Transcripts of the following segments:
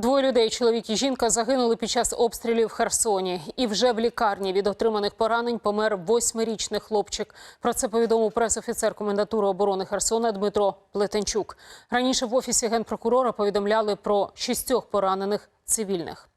Двоє людей, чоловік і жінка, загинули під час обстрілів в Херсоні. І вже в лікарні від отриманих поранень помер восьмирічний хлопчик. Про це повідомив пресофіцер комендатури оборони Херсона Дмитро Плетенчук. Раніше в офісі генпрокурора повідомляли про шістьох поранених цивільних.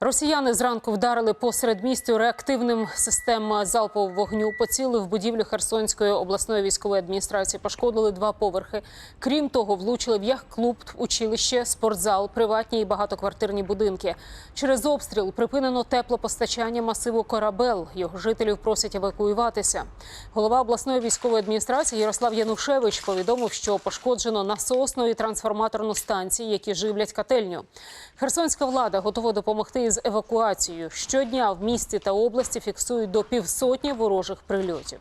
Росіяни зранку вдарили по середмістю реактивним системам залпового вогню. Поцілили в будівлю Херсонської обласної військової адміністрації. Пошкодили два поверхи. Крім того, влучили в яхт-клуб, училище, спортзал, приватні і багатоквартирні будинки. Через обстріл припинено теплопостачання масиву Корабел. Його жителів просять евакуюватися. Голова обласної військової адміністрації Ярослав Янушевич повідомив, що пошкоджено насосну і трансформаторну станції, які живлять котельню. Херсонська влада готова допомогти із евакуацією. Щодня в місті та області фіксують до півсотні ворожих прильотів.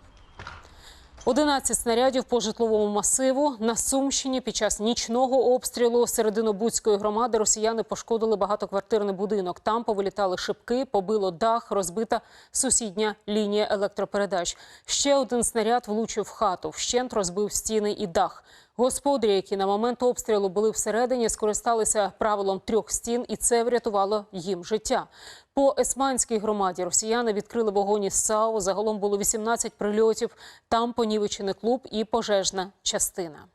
11 снарядів по житловому масиву на Сумщині під час нічного обстрілу серединобудської громади росіяни пошкодили багатоквартирний будинок. Там повилітали шибки, побило дах, розбита сусідня лінія електропередач. Ще один снаряд влучив в хату. Вщент розбив стіни і дах. Господарі, які на момент обстрілу були всередині, скористалися правилом трьох стін, і це врятувало їм життя. По Есманській громаді росіяни відкрили вогонь із САУ. Загалом було 18 прильотів. Там понівечений клуб і пожежна частина.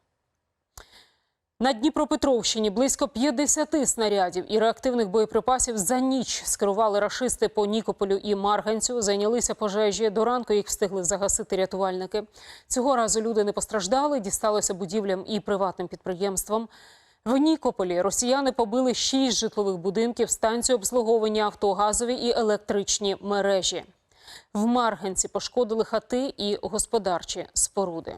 На Дніпропетровщині близько 50 снарядів і реактивних боєприпасів за ніч скерували рашисти по Нікополю і Марганцю. Зайнялися пожежі. До ранку їх встигли загасити рятувальники. Цього разу люди не постраждали, дісталося будівлям і приватним підприємствам. В Нікополі росіяни побили шість житлових будинків, станцію обслуговування авто, газові і електричні мережі. В Марганці пошкодили хати і господарчі споруди.